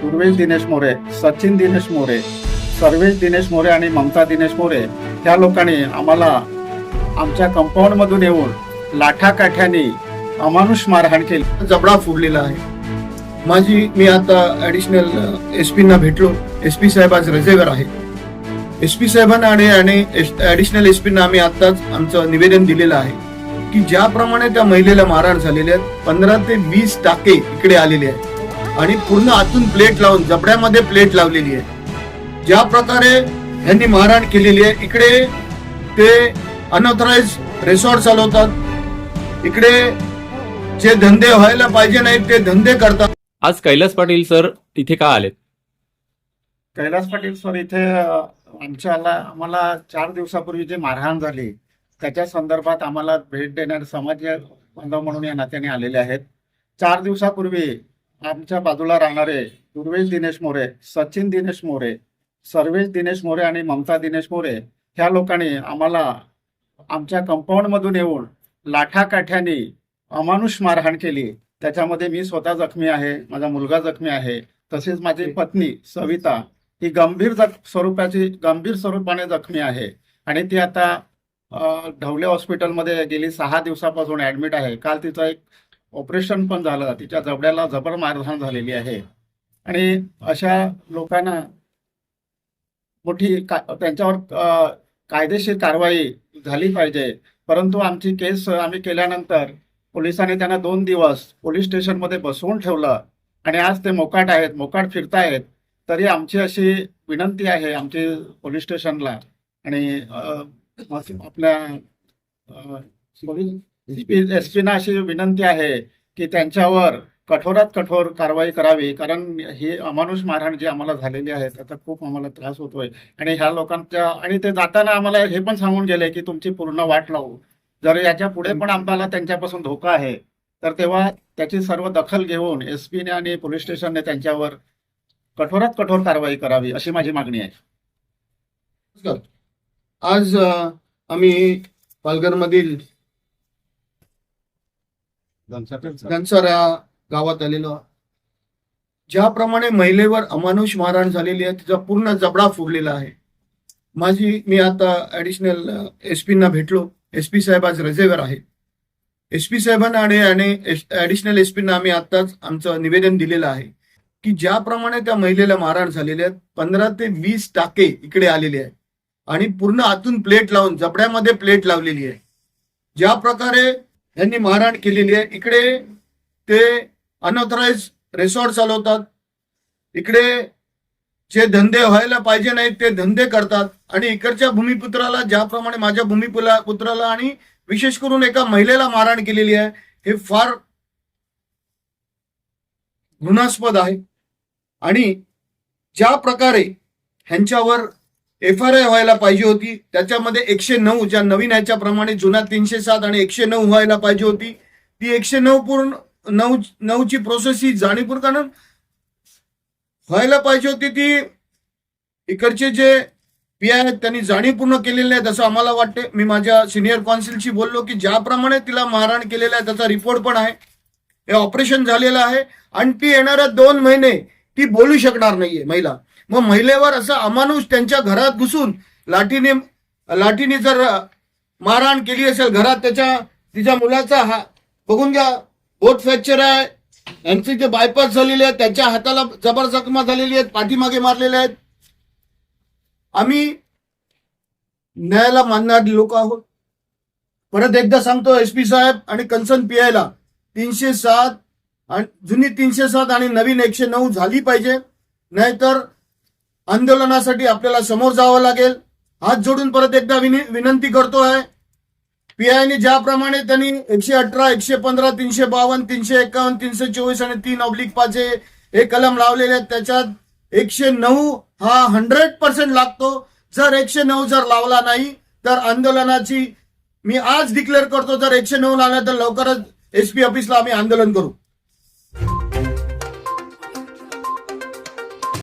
पूर्वेश दिनेश मोरे सचिन दिनेश मोरे सर्वेश दिनेश मोरे आणि ममता दिनेश मोरे ह्या लोकांनी आम्हाला आमच्या कंपाऊंड मधून येऊन लाठाकाठ्याने अमानुष मारहाण केली. जबडा फोडलेला आहे. माझी मी आता ऍडिशनल एस पींना भेटलो. एस पी साहेब आज रजेवर आहे एस पी साहेबांना आणि आणि ऍडिशनल एस पीना आम्ही आताच आमचं निवेदन दिलेलं आहे. की ज्याप्रमाणे त्या महिलेला मारहाण झालेली आहे पंधरा ते वीस टाके इकडे आलेले आहेत. आणि पूर्ण आतून प्लेट लावून जबड्यामध्ये प्लेट लावलेली आहे. ज्या प्रकारे यांनी मारहाण केलेली आहे इकडे ते अनऑथराइज रिसॉर्ट चालवतात. इकडे जे धंदे व्हायला पाहिजे नाहीत ते धंदे करतात. आज कैलास पाटील सर इथे का आलेत? कैलास पाटील सर इथे आमच्याला आम्हाला चार दिवसापूर्वी जी मारहाण झाली त्याच्या संदर्भात आम्हाला भेट देणारे समाज बांधव म्हणून या नात्याने आलेले आहेत. चार दिवसापूर्वी आमच्या बाजूला राहणारे दुर्वेश दिनेश मोरे सचिन दिनेश मोरे सर्वेश दिनेश मोरे आणि ममता दिनेश मोरे ह्या लोकांनी आम्हाला आमच्या कंपाऊंड मधून येऊन लाठाकाठ्याने अमानुष मारहाण केली. त्याच्यामध्ये मी स्वतः जखमी आहे माझा मुलगा जखमी आहे तसेच माझी पत्नी सविता ही गंभीर जख स्वरूपाची गंभीर स्वरूपाने जखमी आहे. आणि ती आता ढवले हॉस्पिटलमध्ये गेली सहा दिवसापासून ऍडमिट आहे. काल तिचं एक ऑपरेशन पण झालं. तिच्या जबड्याला जबर मारहाण झालेली आहे. आणि अशा लोकांना मोठी का त्यांच्यावर कायदेशीर कारवाई झाली पाहिजे. परंतु आमची केस आम्ही केल्यानंतर पोलिसांनी त्यांना दोन दिवस पोलीस स्टेशनमध्ये बसवून ठेवलं. आणि आज ते मोकाट आहेत मोकाट फिरतायत. तरी आमची अशी विनंती आहे आमची पोलीस स्टेशनला. आणि आपल्या एस पीना अशी विनंती आहे की त्यांच्यावर कठोरात कठोर कारवाई करावी. कारण ही अमानुष मारहाण जी आम्हाला झालेली आहे त्याचा खूप आम्हाला त्रास होतोय. आणि ह्या लोकांच्या आणि ते जाताना आम्हाला हे पण सांगून गेले की तुमची पूर्ण वाट लावू. जर याच्यापुढे पण आम्हाला त्यांच्यापासून धोका आहे तर तेव्हा त्याची सर्व दखल घेऊन एस पीने आणि पोलीस स्टेशनने त्यांच्यावर कठोरात कठोर कारवाई करावी अशी माझी मागणी आहे. आज आम्ही पालघरमधील मधील या गावात आलेलो ज्याप्रमाणे महिलेवर अमानुष मारहाण झालेली आहे तिचा पूर्ण जबडा फोडलेला आहे. माझी मी आता ऍडिशनल एस ना भेटलो. एस पी साहेब आज रजेवर आहे एस पी साहेबांना आणि आणि ऍडिशनल एस ना आम्ही आताच आमचं निवेदन दिलेलं आहे. की ज्याप्रमाणे त्या महिलेला मारहाण झालेली आहे पंधरा ते वीस टाके इकडे आलेले आहेत. आणि पूर्ण आतून प्लेट लावून जबड्यामध्ये प्लेट लावलेली आहे. ज्या प्रकारे यांनी मारहाण केलेली आहे इकडे ते अनऑथराईज रिसॉर्ट चालवतात. इकडे जे धंदे व्हायला पाहिजे नाहीत ते धंदे करतात. आणि इकडच्या भूमिपुत्राला ज्याप्रमाणे माझ्या भूमिपुला पुत्राला आणि विशेष करून एका महिलेला मारहाण केलेली आहे हे फार घृणास्पद आहे. आणि ज्या प्रकारे ह्यांच्यावर एफ आर आय व्हायला पाहिजे होती. त्याच्यामध्ये एकशे नऊ ज्या नवीन ह्याच्या प्रमाणे जुना तीनशे सात आणि एकशे नऊ व्हायला पाहिजे होती. ती एकशे नऊ पूर्ण नऊ नऊची प्रोसेस ही जाणीवपूर्वक व्हायला पाहिजे होती ती इकडचे जे पी आय आहेत त्यांनी जाणीवपूर्ण केलेले आहेत असं आम्हाला वाटते मी माझ्या सिनियर कॉन्सिलशी बोललो की ज्याप्रमाणे तिला मारहाण केलेला आहे त्याचा रिपोर्ट पण आहे. हे ऑपरेशन झालेलं आहे. आणि ती येणाऱ्या दोन महिने ती बोलू शकणार नाहीये महिला. मग महिलेवर असं अमानुष त्यांच्या घरात घुसून लाठीने लाठीने जर मारहाण केली असेल घरात त्याच्या तिच्या मुलाचा हा बघून घ्या बोट फ्रॅक्चर आहे यांची जे बायपास झालेले आहेत त्यांच्या हाताला जबर जखमा झालेली आहेत पाठीमागे मारलेले आहेत. आम्ही न्यायाला मानणारी लोक आहोत. परत एकदा सांगतो एस पी साहेब आणि कन्सर्न पी आयला तीनशे सात आणि जुनी तीनशे सात आणि नवीन एकशे नऊ झाली पाहिजे. नाहीतर आंदोलनासाठी आपल्याला समोर जावं लागेल. हात जोडून परत एकदा विनि- विनंती करतो आहे पीआयने ज्याप्रमाणे त्यांनी एकशे अठरा एकशे पंधरा तीनशे बावन्न तीनशे एकावन्न तीनशे चोवीस आणि तीन ऑब्लिक पाच हे हे कलम लावलेले आहेत. त्याच्यात एकशे नऊ हा हंड्रेड पर्सेंट लागतो. जर एकशे नऊ जर लावला नाही तर आंदोलनाची मी आज डिक्लेअर करतो जर एकशे नऊ लावला तर लवकरच एसपी ऑफिसला आम्ही आंदोलन करू.